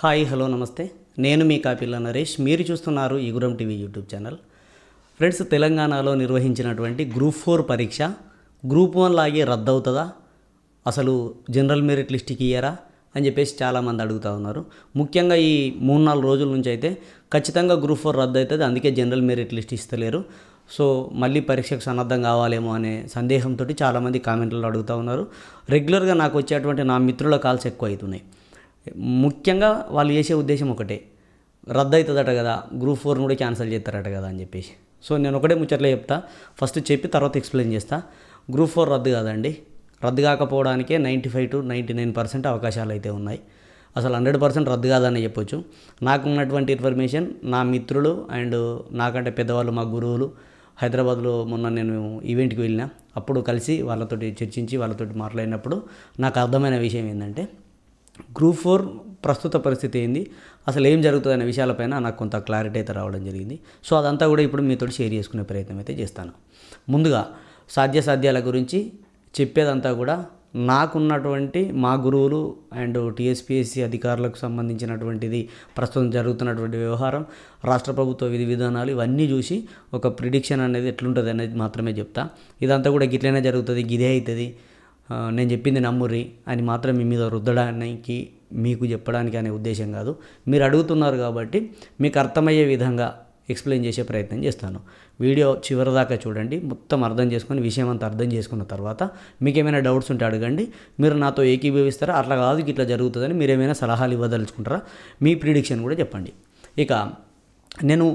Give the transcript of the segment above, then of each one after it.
Hi hello నమస్తే. నేను మీ కాపిల్ల నరేష్. మీరు చూస్తున్నారు Iguram TV YouTube channel. Friends తెలంగాణలో నిర్వహించినటువంటి గ్రూప్ ఫోర్ పరీక్ష గ్రూప్ వన్ లాగే రద్దు అవుతుందా అసలు జనరల్ మెరిట్ లిస్ట్కి ఇయ్యారా? అని చెప్పేసి చాలామంది అడుగుతూ ఉన్నారు. ముఖ్యంగా ఈ మూడు నాలుగు రోజుల నుంచి అయితే ఖచ్చితంగా గ్రూప్ ఫోర్ రద్దు అవుతుంది అందుకే జనరల్ మెరిట్ లిస్ట్ ఇస్తలేరు. సో మళ్ళీ పరీక్షకు సన్నద్ధం కావాలేమో అనే సందేహంతో చాలామంది కామెంట్లు అడుగుతూ ఉన్నారు. రెగ్యులర్గా నాకు వచ్చేటువంటి నా మిత్రుల కాల్స్ ఎక్కువ అవుతున్నాయి ముఖ్యంగా వాళ్ళు చేసే ఉద్దేశం ఒకటే. రద్దు అవుతుందట కదా గ్రూప్ ఫోర్ని కూడా క్యాన్సిల్ చేస్తారట కదా అని చెప్పేసి. సో నేను ఒకటే ముచ్చట్లో చెప్తా. ఫస్ట్ చెప్పి తర్వాత ఎక్స్ప్లెయిన్ చేస్తా. గ్రూప్ ఫోర్ రద్దు కాదండి. రద్దు కాకపోవడానికే ninety five to ninety nine percent అవకాశాలు అయితే ఉన్నాయి. అసలు హండ్రెడ్ పర్సెంట్ రద్దు కాదని చెప్పొచ్చు. నాకు ఉన్నటువంటి ఇన్ఫర్మేషన్ నా మిత్రులు అండ్ నాకంటే పెద్దవాళ్ళు మా గురువులు హైదరాబాద్లో మొన్న నేను ఈవెంట్కి వెళ్ళిన. అప్పుడు కలిసి వాళ్ళతోటి చర్చించి వాళ్ళతోటి మాట్లాడినప్పుడు నాకు అర్థమైన విషయం ఏంటంటే గ్రూప్ ఫోర్ ప్రస్తుత పరిస్థితి ఏంది? అసలు ఏం జరుగుతుంది అనే విషయాలపైన నాకు కొంత క్లారిటీ అయితే రావడం జరిగింది. సో అదంతా కూడా ఇప్పుడు మీతో షేర్ చేసుకునే ప్రయత్నం అయితే చేస్తాను. ముందుగా సాధ్యాసాధ్యాల గురించి చెప్పేదంతా కూడా నాకున్నటువంటి మా గురువులు అండ్ టీఎస్పీఎస్సీ అధికారులకు సంబంధించినటువంటిది ప్రస్తుతం జరుగుతున్నటువంటి వ్యవహారం రాష్ట్ర ప్రభుత్వ విధి విధానాలు ఇవన్నీ చూసి ఒక ప్రిడిక్షన్ అనేది ఎట్లుంటుంది అనేది మాత్రమే చెప్తా. ఇదంతా కూడా గిట్లనే జరుగుతుంది గిదే అవుతుంది నేను చెప్పింది నమ్ముర్రి. అని మాత్రం మీ మీద రుద్దడానికి మీకు చెప్పడానికి అనే ఉద్దేశం కాదు. మీరు అడుగుతున్నారు కాబట్టి మీకు అర్థమయ్యే విధంగా ఎక్స్ప్లెయిన్ చేసే ప్రయత్నం చేస్తాను. వీడియో చివరిదాకా చూడండి. మొత్తం అర్థం చేసుకొని విషయం అంతా అర్థం చేసుకున్న తర్వాత మీకు ఏమైనా డౌట్స్ ఉంటే అడగండి. మీరు నాతో ఏకీభవిస్తారా? అట్లా కాదు ఇట్లా జరుగుతుందని మీరు ఏమైనా సలహాలు ఇవ్వదలుచుకుంటారా? మీ ప్రిడిక్షన్ కూడా చెప్పండి. ఇక నేను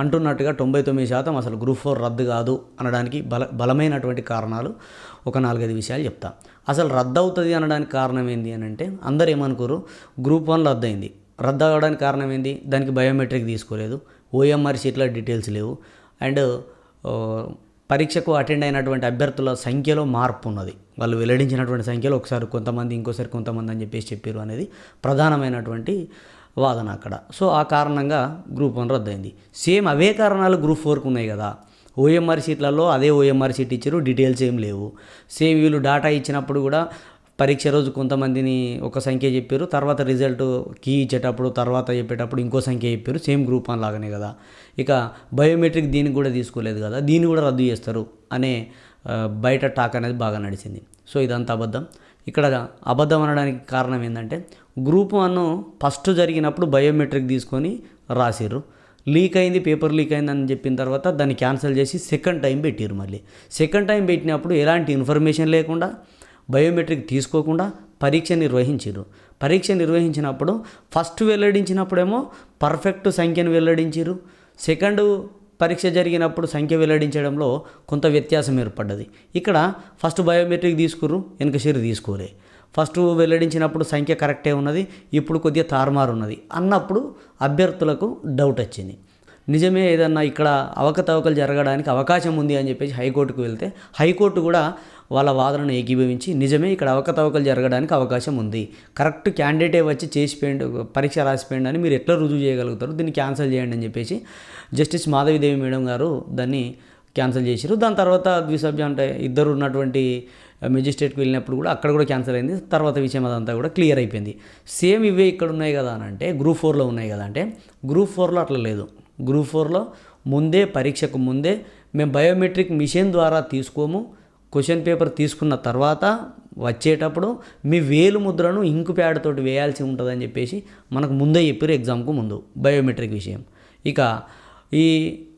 అంటున్నట్టుగా తొంభై తొమ్మిది శాతం అసలు గ్రూప్ ఫోర్ రద్దు కాదు అనడానికి బల బలమైనటువంటి కారణాలు ఒక నాలుగైదు విషయాలు చెప్తా. అసలు రద్దు అవుతుంది అనడానికి కారణం ఏంది అని అంటే అందరు ఏమనుకోరు గ్రూప్ వన్ రద్దు అయింది రద్దు అవ్వడానికి కారణం ఏంది? దానికి బయోమెట్రిక్ తీసుకోలేదు. ఓఎంఆర్ షీట్ల డీటెయిల్స్ లేవు. అండ్ పరీక్షకు అటెండ్ అయినటువంటి అభ్యర్థుల సంఖ్యలో మార్పు ఉన్నది వాళ్ళు వెల్లడించినటువంటి సంఖ్యలో ఒకసారి కొంతమంది ఇంకోసారి కొంతమంది అని చెప్పేసి చెప్పారు అనేది ప్రధానమైనటువంటి వాదన అక్కడ. సో ఆ కారణంగా గ్రూప్ వన్ రద్దయింది. సేమ్ అవే కారణాలు గ్రూప్ ఫోర్కి ఉన్నాయి కదా. ఓఎంఆర్ సీట్లలో అదే ఓఎంఆర్ సీట్ ఇచ్చారు డీటెయిల్స్ ఏం లేవు. సేమ్ వీళ్ళు డాటా ఇచ్చినప్పుడు కూడా పరీక్ష రోజు కొంతమందిని ఒక సంఖ్య చెప్పారు తర్వాత రిజల్ట్ కీ ఇచ్చేటప్పుడు తర్వాత చెప్పేటప్పుడు ఇంకో సంఖ్య చెప్పారు సేమ్ గ్రూప్ వన్ లాగానే కదా. ఇక బయోమెట్రిక్ దీనికి కూడా తీసుకోలేదు కదా దీన్ని కూడా రద్దు చేస్తారు అనే బయట టాక్ అనేది బాగా నడిచింది. సో ఇదంతా అబద్ధం. ఇక్కడ అబద్ధం అనడానికి కారణం ఏంటంటే గ్రూప్ వన్ ఫస్ట్ జరిగినప్పుడు బయోమెట్రిక్ తీసుకొని రాసిర్రు. లీక్ అయింది పేపర్ లీక్ అయిందని చెప్పిన తర్వాత దాన్ని క్యాన్సిల్ చేసి సెకండ్ టైం పెట్టిర్రు మళ్ళీ. సెకండ్ టైం పెట్టినప్పుడు ఎలాంటి ఇన్ఫర్మేషన్ లేకుండా బయోమెట్రిక్ తీసుకోకుండా పరీక్ష నిర్వహించారు పరీక్ష నిర్వహించినప్పుడు ఫస్ట్ వెల్లడించినప్పుడేమో పర్ఫెక్ట్ సంఖ్యను వెల్లడించారు సెకండ్ పరీక్ష జరిగినప్పుడు సంఖ్య వెల్లడించడంలో కొంత వ్యత్యాసం ఏర్పడ్డది. ఇక్కడ ఫస్ట్ బయోమెట్రిక్ తీసుకుర్రు వెనక షేర్ తీసుకోలే. ఫస్ట్ వెల్లడించినప్పుడు సంఖ్య కరెక్టే ఉన్నది ఇప్పుడు కొద్దిగా తారుమారు ఉన్నది అన్నప్పుడు అభ్యర్థులకు డౌట్ వచ్చింది. నిజమే ఏదన్నా ఇక్కడ అవకతవకలు జరగడానికి అవకాశం ఉంది అని చెప్పేసి హైకోర్టుకు వెళ్తే హైకోర్టు కూడా వాళ్ళ వాదనను ఏకీభవించి నిజమే ఇక్కడ అవకతవకలు జరగడానికి అవకాశం ఉంది. కరెక్ట్ క్యాండిడేటే వచ్చి చేసిపోయిండు పరీక్ష రాసిపోయిండు అని మీరు ఎట్లా రుజువు చేయగలుగుతారు? దీన్ని క్యాన్సిల్ చేయండి అని చెప్పేసి జస్టిస్ మాధవిదేవి మేడం గారు దాన్ని క్యాన్సిల్ చేశారు దాని తర్వాత ద్విసభ్య అంటే ఇద్దరు ఉన్నటువంటి మెజిస్ట్రేట్కి వెళ్ళినప్పుడు కూడా అక్కడ కూడా క్యాన్సిల్ అయింది. తర్వాత విషయం అదంతా కూడా క్లియర్ అయిపోయింది. సేమ్ ఇవే ఇక్కడ ఉన్నాయి కదా అని అంటే గ్రూప్ ఫోర్లో ఉన్నాయి కదా అంటే గ్రూప్ ఫోర్లో అట్లా లేదు. గ్రూప్ ఫోర్లో ముందే పరీక్షకు ముందే మేము బయోమెట్రిక్ మిషన్ ద్వారా తీసుకోము. క్వశ్చన్ పేపర్ తీసుకున్న తర్వాత వచ్చేటప్పుడు మీ వేలు ముద్రను ఇంకు ప్యాడ్ తోటి వేయాల్సి ఉంటుందని చెప్పేసి మనకు ముందే చెప్పారు ఎగ్జామ్కు ముందు బయోమెట్రిక్ విషయం. ఇక ఈ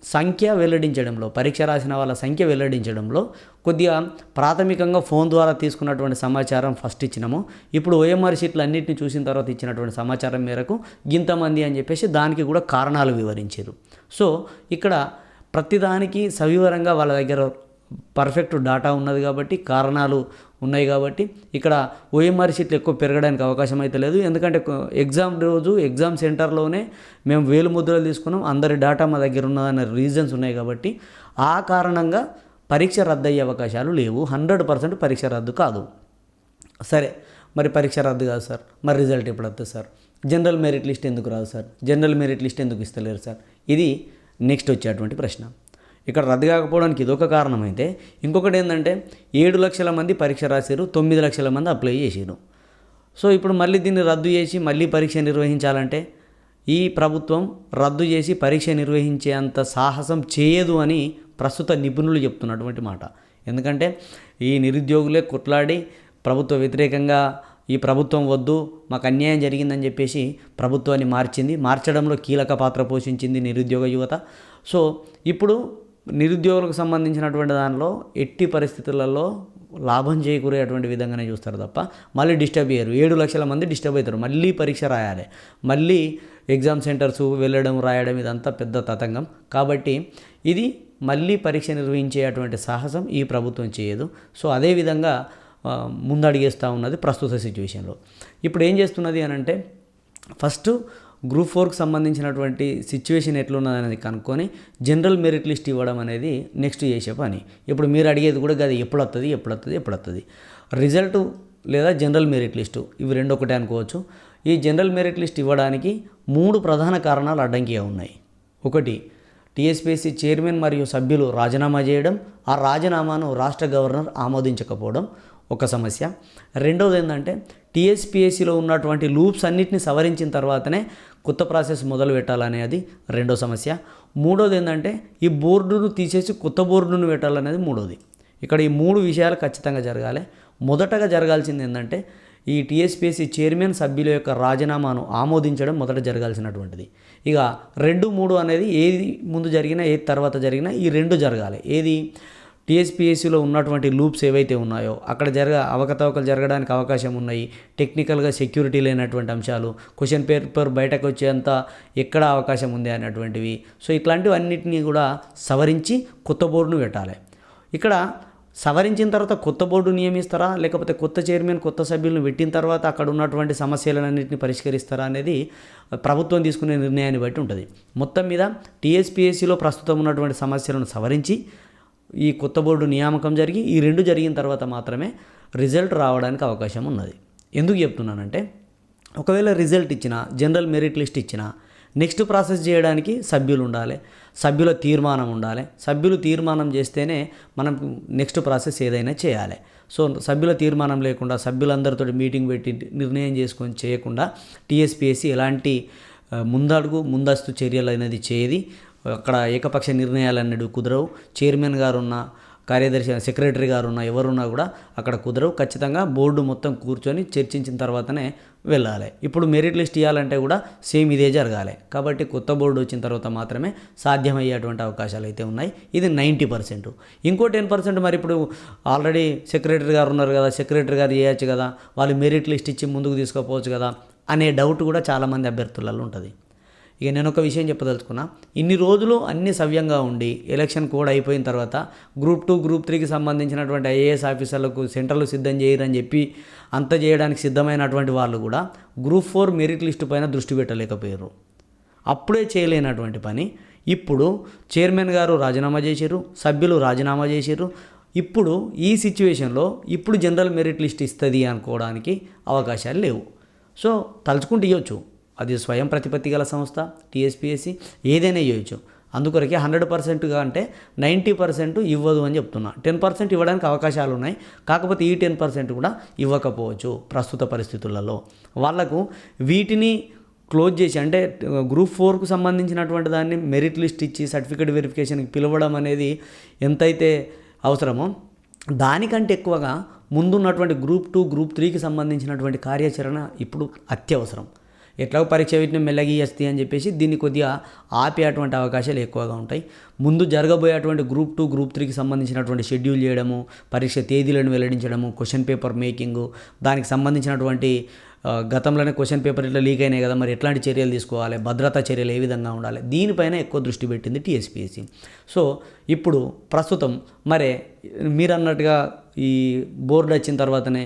సంఖ్య వెల్లడించడంలో పరీక్ష రాసిన వాళ్ళ సంఖ్య వెల్లడించడంలో కొద్దిగా ప్రాథమికంగా ఫోన్ ద్వారా తీసుకున్నటువంటి సమాచారం ఫస్ట్ ఇచ్చినాము. ఇప్పుడు ఓఎంఆర్ షీట్లు అన్నింటిని చూసిన తర్వాత ఇచ్చినటువంటి సమాచారం మేరకు ఇంతమంది అని చెప్పేసి దానికి కూడా కారణాలు వివరించారు. సో ఇక్కడ ప్రతిదానికి సవివరంగా వాళ్ళ దగ్గర పర్ఫెక్ట్ డాటా ఉన్నది కాబట్టి కారణాలు ఉన్నాయి కాబట్టి ఇక్కడ ఓఎంఆర్ షీట్లు ఎక్కువ పెరగడానికి అవకాశం అయితే లేదు. ఎందుకంటే ఎగ్జామ్ రోజు ఎగ్జామ్ సెంటర్లోనే మేము వేలు ముద్రలు తీసుకున్నాం. అందరి డాటా మా దగ్గర ఉన్నదనే రీజన్స్ ఉన్నాయి కాబట్టి ఆ కారణంగా పరీక్ష రద్దు అయ్యే అవకాశాలు లేవు. హండ్రెడ్ పర్సెంట్ పరీక్ష రద్దు కాదు. సరే మరి పరీక్ష రద్దు కాదు సార్. మరి రిజల్ట్ ఎప్పుడు వస్తుంది సార్? జనరల్ మెరిట్ లిస్ట్ ఎందుకు రాదు సార్? జనరల్ మెరిట్ లిస్ట్ ఎందుకు ఇస్తలేరు సార్? ఇది నెక్స్ట్ వచ్చేటువంటి ప్రశ్న. ఇక్కడ రద్దు కాకపోవడానికి ఇదొక కారణం అయితే ఇంకొకటి ఏంటంటే ఏడు లక్షల మంది పరీక్ష రాశారు తొమ్మిది లక్షల మంది అప్లై చేశారు. సో ఇప్పుడు మళ్ళీ దీన్ని రద్దు చేసి మళ్ళీ పరీక్ష నిర్వహించాలంటే ఈ ప్రభుత్వం రద్దు చేసి పరీక్ష నిర్వహించే అంత సాహసం చేయదు అని ప్రస్తుత నిపుణులు చెప్తున్నటువంటి మాట. ఎందుకంటే ఈ నిరుద్యోగులే కొట్లాడి ప్రభుత్వ వ్యతిరేకంగా ఈ ప్రభుత్వం వద్దు మాకు అన్యాయం జరిగిందని చెప్పేసి ప్రభుత్వాన్ని మార్చింది. మార్చడంలో కీలక పాత్ర పోషించింది నిరుద్యోగ యువత. సో ఇప్పుడు నిరుద్యోగులకు సంబంధించినటువంటి దానిలో ఎట్టి పరిస్థితులలో లాభం చేకూరేటువంటి విధంగానే చూస్తారు తప్ప మళ్ళీ డిస్టర్బ్ అయ్యారు ఏడు లక్షల మంది డిస్టర్బ్ అవుతారు. మళ్ళీ పరీక్ష రాయాలి. మళ్ళీ ఎగ్జామ్ సెంటర్స్ వెళ్ళడం రాయడం ఇదంతా పెద్ద తతంగం. కాబట్టి ఇది మళ్ళీ పరీక్ష నిర్వహించేటువంటి సాహసం ఈ ప్రభుత్వం చేయదు. సో అదేవిధంగా ముందడిగేస్తూ ఉన్నది ప్రస్తుత సిచ్యువేషన్లో. ఇప్పుడు ఏం చేస్తున్నది అని అంటే ఫస్ట్ గ్రూప్ ఫోర్కి సంబంధించినటువంటి సిచ్యువేషన్ ఎట్లున్నది అనేది కనుక్కొని జనరల్ మెరిట్ లిస్ట్ ఇవ్వడం అనేది నెక్స్ట్ చేసే పని. ఇప్పుడు మీరు అడిగేది కూడా అది ఎప్పుడు వస్తుంది ఎప్పుడు వస్తుంది ఎప్పుడు వస్తుంది రిజల్ట్ లేదా జనరల్ మెరిట్ లిస్టు ఇవి రెండు ఒకటే అనుకోవచ్చు. ఈ జనరల్ మెరిట్ లిస్ట్ ఇవ్వడానికి మూడు ప్రధాన కారణాలు అడ్డంకిగా ఉన్నాయి. ఒకటి టీఎస్పీఎస్సీ చైర్మన్ మరియు సభ్యులు రాజీనామా చేయడం ఆ రాజీనామాను రాష్ట్ర గవర్నర్ ఆమోదించకపోవడం. ఒక సమస్య. రెండవది ఏంటంటే టీఎస్పిఎస్సిలో ఉన్నటువంటి లూప్స్ అన్నిటిని సవరించిన తర్వాతనే కొత్త ప్రాసెస్ మొదలు పెట్టాలనేది రెండో సమస్య. మూడోది ఏంటంటే ఈ బోర్డును తీసేసి కొత్త బోర్డును పెట్టాలనేది మూడోది. ఇక్కడ ఈ మూడు విషయాలు ఖచ్చితంగా జరగాలి. మొదటగా జరగాల్సింది ఏంటంటే ఈ టీఎస్పీఎస్సీ చైర్మన్ సభ్యుల యొక్క రాజీనామాను ఆమోదించడం మొదట జరగాల్సినటువంటిది. ఇక రెండు మూడు అనేది ఏది ముందు జరిగినా ఏది తర్వాత జరిగినా ఈ రెండు జరగాలి. ఏది? టీఎస్పీఎస్సీలో ఉన్నటువంటి లూప్స్ ఏవైతే ఉన్నాయో అక్కడ జరగ అవకతవకలు జరగడానికి అవకాశం ఉన్నాయి. టెక్నికల్గా సెక్యూరిటీ లేనటువంటి అంశాలు క్వశ్చన్ పేపర్ బయటకు వచ్చేంత ఎక్కడ అవకాశం ఉంది అనేటువంటివి. సో ఇట్లాంటివన్నిటినీ కూడా సవరించి కొత్త బోర్డును పెట్టాలి. ఇక్కడ సవరించిన తర్వాత కొత్త బోర్డు నియమిస్తారా? లేకపోతే కొత్త చైర్మన్ కొత్త సభ్యులను పెట్టిన తర్వాత అక్కడ ఉన్నటువంటి సమస్యలన్నింటినీ పరిష్కరిస్తారా అనేది ప్రభుత్వం తీసుకునే నిర్ణయాన్ని బట్టి ఉంటుంది. మొత్తం మీద టీఎస్పీఎస్సీలో ప్రస్తుతం ఉన్నటువంటి సమస్యలను సవరించి ఈ కొత్త బోర్డు నియామకం జరిగి ఈ రెండు జరిగిన తర్వాత మాత్రమే రిజల్ట్ రావడానికి అవకాశం ఉన్నది. ఎందుకు చెప్తున్నానంటే ఒకవేళ రిజల్ట్ ఇచ్చిన జనరల్ మెరిట్ లిస్ట్ ఇచ్చిన నెక్స్ట్ ప్రాసెస్ చేయడానికి సభ్యులు ఉండాలి సభ్యుల తీర్మానం ఉండాలి. సభ్యులు తీర్మానం చేస్తేనే మనం నెక్స్ట్ ప్రాసెస్ ఏదైనా చేయాలి. సో సభ్యుల తీర్మానం లేకుండా సభ్యులందరితో మీటింగ్ పెట్టి నిర్ణయం చేసుకొని చేయకుండా టీఎస్పీఎస్సీ ఎలాంటి ముందడుగు ముందస్తు చర్యలు అనేది చేయది అక్కడ ఏకపక్ష నిర్ణయాలు అన్నీ కుదరవు. చైర్మన్ గారు ఉన్న కార్యదర్శి సెక్రటరీ గారు ఉన్న ఎవరున్నా కూడా అక్కడ కుదరవు. ఖచ్చితంగా బోర్డు మొత్తం కూర్చొని చర్చించిన తర్వాతనే వెళ్ళాలి. ఇప్పుడు మెరిట్ లిస్ట్ ఇవ్వాలంటే కూడా సేమ్ ఇదే జరగాలి. కాబట్టి కొత్త బోర్డు వచ్చిన తర్వాత మాత్రమే సాధ్యమయ్యేటువంటి అవకాశాలు అయితే ఉన్నాయి. ఇది నైంటీ పర్సెంట్. ఇంకో టెన్ పర్సెంట్ మరి ఇప్పుడు ఆల్రెడీ సెక్రటరీ గారు ఉన్నారు కదా సెక్రటరీ గారు చేయొచ్చు కదా వాళ్ళు మెరిట్ లిస్ట్ ఇచ్చి ముందుకు తీసుకోపోవచ్చు కదా అనే డౌట్ కూడా చాలామంది అభ్యర్థులలో ఉంటుంది. ఇక నేను ఒక విషయం చెప్పదలుచుకున్నా. ఇన్ని రోజులు అన్ని సవ్యంగా ఉండి ఎలక్షన్ కోడ్ అయిపోయిన తర్వాత గ్రూప్ టూ గ్రూప్ త్రీకి సంబంధించినటువంటి ఐఏఎస్ ఆఫీసర్లకు సెంటర్లు సిద్ధం చేయరని చెప్పి అంత చేయడానికి సిద్ధమైనటువంటి వాళ్ళు కూడా గ్రూప్ ఫోర్ మెరిట్ లిస్టు పైన దృష్టి పెట్టలేకపోయారు. అప్పుడే చేయలేనటువంటి పని. ఇప్పుడు చైర్మన్ గారు రాజీనామా చేశారు సభ్యులు రాజీనామా చేశారు. ఇప్పుడు ఈ సిచ్యువేషన్లో ఇప్పుడు జనరల్ మెరిట్ లిస్ట్ ఇస్తుంది అనుకోవడానికి అవకాశాలు లేవు. సో తలుచుకుంటూ ఇవ్వచ్చు. అది స్వయం ప్రతిపత్తి గల సంస్థ టీఎస్పీఎస్సి ఏదైనా చేయొచ్చు. అందుకొరకే హండ్రెడ్ పర్సెంట్గా అంటే నైంటీ పర్సెంట్ ఇవ్వదు అని చెప్తున్నా. టెన్ పర్సెంట్ ఇవ్వడానికి అవకాశాలు ఉన్నాయి. కాకపోతే ఈ టెన్ పర్సెంట్ కూడా ఇవ్వకపోవచ్చు ప్రస్తుత పరిస్థితులలో. వాళ్ళకు వీటిని క్లోజ్ చేసి అంటే గ్రూప్ ఫోర్కు సంబంధించినటువంటి దాన్ని మెరిట్ లిస్ట్ ఇచ్చి సర్టిఫికేట్ వెరిఫికేషన్కి పిలవడం అనేది ఎంతైతే అవసరమో దానికంటే ఎక్కువగా ముందున్నటువంటి గ్రూప్ టూ గ్రూప్ త్రీకి సంబంధించినటువంటి కార్యాచరణ ఇప్పుడు అత్యవసరం. ఎట్లా పరీక్ష వీటిని మెల్లగి అని చెప్పేసి దీన్ని కొద్దిగా ఆపేటువంటి అవకాశాలు ఎక్కువగా ఉంటాయి. ముందు జరగబోయేటువంటి గ్రూప్ టూ గ్రూప్ త్రీకి సంబంధించినటువంటి షెడ్యూల్ చేయడము పరీక్ష తేదీలను వెల్లడించడము క్వశ్చన్ పేపర్ మేకింగు దానికి సంబంధించినటువంటి గతంలోనే క్వశ్చన్ పేపర్ ఇట్లా లీక్ అయినాయి కదా మరి ఎట్లాంటి చర్యలు తీసుకోవాలి భద్రతా చర్యలు ఏ విధంగా ఉండాలి దీనిపైన ఎక్కువ దృష్టి పెట్టింది టీఎస్పీఎస్సీ. సో ఇప్పుడు ప్రస్తుతం మరే మీరు అన్నట్టుగా ఈ బోర్డు వచ్చిన తర్వాతనే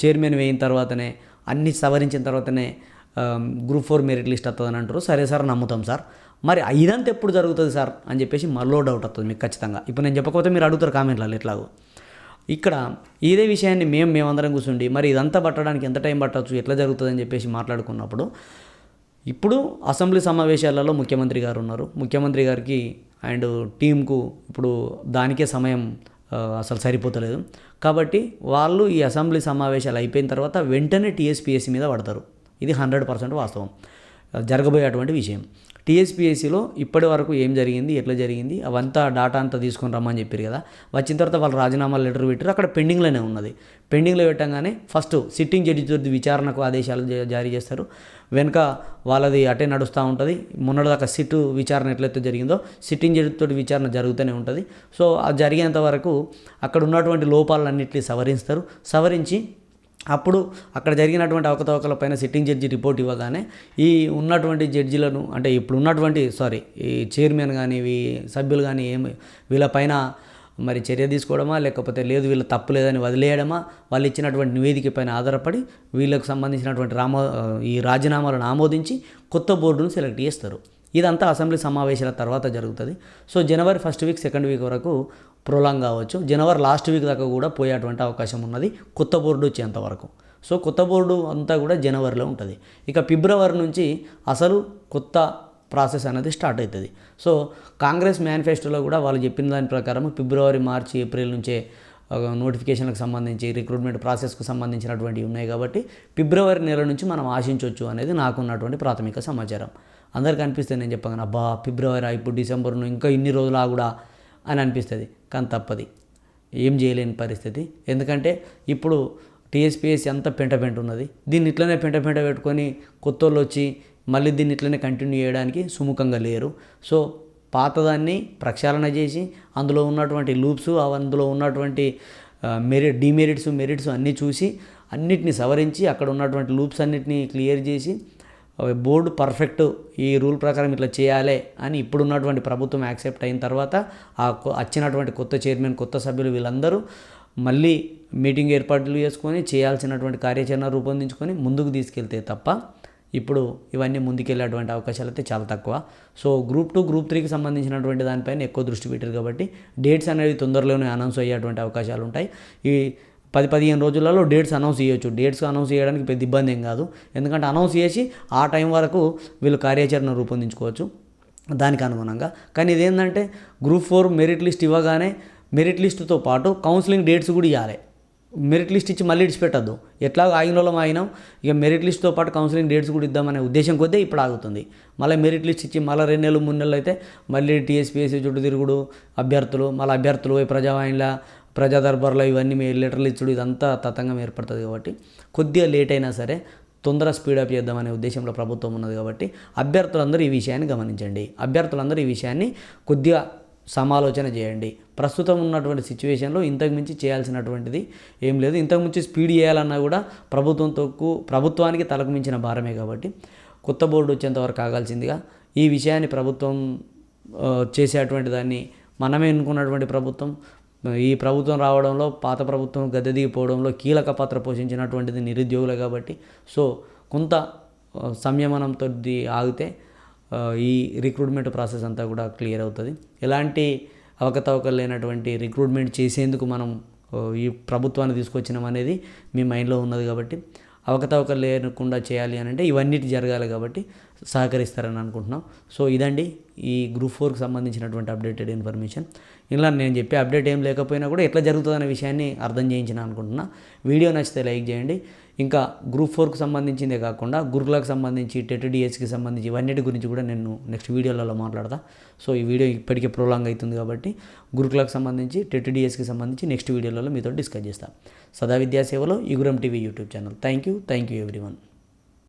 చైర్మన్ వేయిన తర్వాతనే అన్ని సవరించిన తర్వాతనే గ్రూప్ ఫోర్ మెరిట్ లిస్ట్ వస్తుందని అంటారు సరే సార్ నమ్ముతాం సార్. మరి ఇదంతా ఎప్పుడు జరుగుతుంది సార్ అని చెప్పేసి మళ్ళీ డౌట్ వస్తుంది మీకు ఖచ్చితంగా. ఇప్పుడు నేను చెప్పకపోతే మీరు అడుగుతారు కామెంట్లలో ఎట్లాగో. ఇక్కడ ఇదే విషయాన్ని మేము మేమందరం కూర్చుండి మరి ఇదంతా పట్టడానికి ఎంత టైం పట్టవచ్చు ఎట్లా జరుగుతుందని చెప్పేసి మాట్లాడుకున్నప్పుడు ఇప్పుడు అసెంబ్లీ సమావేశాలలో ముఖ్యమంత్రి గారు ఉన్నారు. ముఖ్యమంత్రి గారికి అండ్ టీంకు ఇప్పుడు దానికే సమయం అసలు సరిపోతలేదు. కాబట్టి వాళ్ళు ఈ అసెంబ్లీ సమావేశాలు అయిపోయిన తర్వాత వెంటనే టీఎస్పీఎస్సీ మీద పడతారు. ఇది హండ్రెడ్ పర్సెంట్ వాస్తవం. జరగబోయేటువంటి విషయం. టీఎస్పీఎస్సీలో ఇప్పటి వరకు ఏం జరిగింది ఎట్లా జరిగింది అవంతా డాటా అంతా తీసుకొని రమ్మని చెప్పారు కదా. వచ్చిన తర్వాత వాళ్ళు రాజీనామా లెటర్ పెట్టారు అక్కడ పెండింగ్లోనే ఉన్నది. పెండింగ్లో పెట్టంగానే ఫస్ట్ సిట్టింగ్ జడ్జితో విచారణకు ఆదేశాలు జారీ చేస్తారు. వెనుక వాళ్ళది అటే నడుస్తూ ఉంటుంది. మొన్నటిదాకా సిట్టు విచారణ ఎట్లయితే జరిగిందో సిట్టింగ్ జడ్జితో విచారణ జరుగుతూనే ఉంటుంది. సో అది జరిగేంత వరకు అక్కడ ఉన్నటువంటి లోపాలన్నింటినీ సవరిస్తారు. సవరించి అప్పుడు అక్కడ జరిగినటువంటి అవకతవకల పైన సిట్టింగ్ జడ్జి రిపోర్ట్ ఇవ్వగానే ఈ ఉన్నటువంటి జడ్జిలను అంటే ఇప్పుడు ఉన్నటువంటి సారీ ఈ చైర్మన్ కానీ ఈ సభ్యులు కానీ ఏమి వీళ్ళపైన మరి చర్య తీసుకోవడమా లేకపోతే లేదు వీళ్ళు తప్పు లేదని వదిలేయడమా వాళ్ళు ఇచ్చినటువంటి నివేదిక పైన ఆధారపడి వీళ్ళకు సంబంధించినటువంటి రామో ఈ రాజీనామాలను ఆమోదించి కొత్త బోర్డును సెలెక్ట్ చేస్తారు. ఇదంతా అసెంబ్లీ సమావేశాల తర్వాత జరుగుతుంది. సో జనవరి ఫస్ట్ వీక్ సెకండ్ వీక్ వరకు ప్రొలాంగ్ కావచ్చు. జనవరి లాస్ట్ వీక్ దాకా కూడా పోయేటువంటి అవకాశం ఉన్నది. కొత్త బోర్డు వచ్చేంత వరకు. సో కొత్త బోర్డు అంతా కూడా జనవరిలో ఉంటుంది. ఇక ఫిబ్రవరి నుంచి అసలు కొత్త ప్రాసెస్ అనేది స్టార్ట్ అవుతుంది సో కాంగ్రెస్ మేనిఫెస్టోలో కూడా వాళ్ళు చెప్పిన దాని ప్రకారం ఫిబ్రవరి మార్చి ఏప్రిల్ నుంచే నోటిఫికేషన్లకు సంబంధించి రిక్రూట్మెంట్ ప్రాసెస్కు సంబంధించినటువంటివి ఉన్నాయి కాబట్టి ఫిబ్రవరి నెల నుంచి మనం ఆశించవచ్చు అనేది నాకున్నటువంటి ప్రాథమిక సమాచారం. అందరికీ అనిపిస్తుంది నేను చెప్పగానే అబ్బా ఫిబ్రవరి ఇప్పుడు డిసెంబర్ను ఇంకా ఇన్ని రోజులు ఆగుడా? అని అనిపిస్తుంది. కానీ తప్పది. ఏం చేయలేని పరిస్థితి. ఎందుకంటే ఇప్పుడు టీఎస్పీఎస్సీ అంతా పెంట పెంట ఉన్నది. దీన్ని ఇట్లనే పెంట పెంట పెట్టుకొని కొత్త వాళ్ళు వచ్చి మళ్ళీ దీన్ని ఇట్లనే కంటిన్యూ చేయడానికి సుముఖంగా లేరు. సో పాతదాన్ని ప్రక్షాళన చేసి అందులో ఉన్నటువంటి లూప్స్ అందులో ఉన్నటువంటి మెరిట్ డిమెరిట్స్ మెరిట్స్ అన్నీ చూసి అన్నిటిని సవరించి అక్కడ ఉన్నటువంటి లూప్స్ అన్నిటిని క్లియర్ చేసి బోర్డు పర్ఫెక్ట్ ఈ రూల్ ప్రకారం ఇట్లా చేయాలి అని ఇప్పుడున్నటువంటి ప్రభుత్వం యాక్సెప్ట్ అయిన తర్వాత ఆ కొ- వచ్చినటువంటి కొత్త చైర్మన్ కొత్త సభ్యులు వీళ్ళందరూ మళ్ళీ మీటింగ్ ఏర్పాట్లు చేసుకొని చేయాల్సినటువంటి కార్యాచరణ రూపొందించుకొని ముందుకు తీసుకెళ్తే తప్ప ఇప్పుడు ఇవన్నీ ముందుకెళ్ళేటువంటి అవకాశాలు అయితే చాలా తక్కువ. సో గ్రూప్ టూ గ్రూప్ త్రీకి సంబంధించినటువంటి దానిపైన ఎక్కువ దృష్టి పెట్టారు కాబట్టి డేట్స్ అనేవి తొందరలోనే అనౌన్స్ అయ్యేటువంటి అవకాశాలు ఉంటాయి. ఈ పది పదిహేను రోజులలో డేట్స్ అనౌన్స్ చేయొచ్చు. డేట్స్ అనౌన్స్ చేయడానికి పెద్ద ఇబ్బంది ఏం కాదు. ఎందుకంటే అనౌన్స్ చేసి ఆ టైం వరకు వీళ్ళు కార్యాచరణ రూపొందించుకోవచ్చు. దానికి అనుగుణంగా. కానీ ఇదేంటంటే గ్రూప్ ఫోర్ మెరిట్ లిస్ట్ ఇవ్వగానే మెరిట్ లిస్టుతో పాటు కౌన్సిలింగ్ డేట్స్ కూడా ఇవ్వాలి మెరిట్ లిస్ట్ ఇచ్చి మళ్ళీ ఇడిచిపెట్టద్దు ఎట్లా ఆగిన వాళ్ళం ఆగినాం. ఇక మెరిట్ లిస్ట్తో పాటు కౌన్సిలింగ్ డేట్స్ కూడా ఇద్దామనే ఉద్దేశం కొద్దీ ఇప్పుడు ఆగుతుంది. మళ్ళీ మెరిట్ లిస్ట్ ఇచ్చి మళ్ళీ రెండు నెలలు మూడు నెలలు అయితే మళ్ళీ టీఎస్పీఎస్సీ చుట్టూ తిరుగుడు అభ్యర్థులు మళ్ళీ అభ్యర్థులు పోయి ప్రజా దర్బార్లో ఇవన్నీ మీ లెటర్లు ఇచ్చుడు ఇదంతా తతంగం ఏర్పడుతుంది కాబట్టి కొద్దిగా లేట్ అయినా సరే తొందర స్పీడప్ చేద్దామనే ఉద్దేశంలో ప్రభుత్వం ఉన్నది కాబట్టి అభ్యర్థులందరూ ఈ విషయాన్ని గమనించండి. అభ్యర్థులందరూ ఈ విషయాన్ని కొద్దిగా సమాలోచన చేయండి. ప్రస్తుతం ఉన్నటువంటి సిచ్యువేషన్లో ఇంతకుమించి చేయాల్సినటువంటిది ఏం లేదు. ఇంతకుమించి స్పీడ్ చేయాలన్నా కూడా ప్రభుత్వంతో ప్రభుత్వానికి తలకు మించిన భారమే కాబట్టి కొత్త బోర్డు వచ్చేంత వరకు ఆగాల్సిందిగా ఈ విషయాన్ని ప్రభుత్వం చేసేటువంటి దాన్ని మనమే ఎన్నుకున్నటువంటి ప్రభుత్వం ఈ ప్రభుత్వం రావడంలో పాత ప్రభుత్వం గద్దె దిగిపోవడంలో కీలక పాత్ర పోషించినటువంటిది నిరుద్యోగులే కాబట్టి. సో కొంత సంయమనంతో ఆగితే ఈ రిక్రూట్మెంట్ ప్రాసెస్ అంతా కూడా క్లియర్ అవుతుంది. ఎలాంటి అవకతవకలు లేనటువంటి రిక్రూట్మెంట్ చేసేందుకు మనం ఈ ప్రభుత్వాన్ని తీసుకొచ్చినాం అనేది మీ మైండ్లో ఉన్నది కాబట్టి. అవకతవకలు లేకుండా చేయాలి అని అంటే ఇవన్నిటి జరగాలి కాబట్టి సహకరిస్తారని అనుకుంటున్నాం. సో ఇదండి ఈ గ్రూప్ ఫోర్కి సంబంధించినటువంటి అప్డేటెడ్ ఇన్ఫర్మేషన్. ఇలా నేను చెప్పే అప్డేట్ ఏం లేకపోయినా కూడా ఎట్లా జరుగుతుందనే విషయాన్ని అర్థం చేయించిన అనుకుంటున్నా. వీడియో నచ్చితే లైక్ చేయండి. ఇంకా గ్రూప్ ఫోర్కి సంబంధించిందే కాకుండా గురుకులకు సంబంధించి టెట్డిఎస్కి సంబంధించి ఇవన్నిటి గురించి కూడా నేను నెక్స్ట్ వీడియోలలో మాట్లాడతా. సో ఈ వీడియో ఇప్పటికే ప్రోలాంగ్ అవుతుంది కాబట్టి గురుకులకు సంబంధించి టెట్డిఎస్కి సంబంధించి నెక్స్ట్ వీడియోలలో మీతో డిస్కస్ చేస్తాను సదా విద్యాసేవలో Iguram TV YouTube channel. Thank you thank you everyone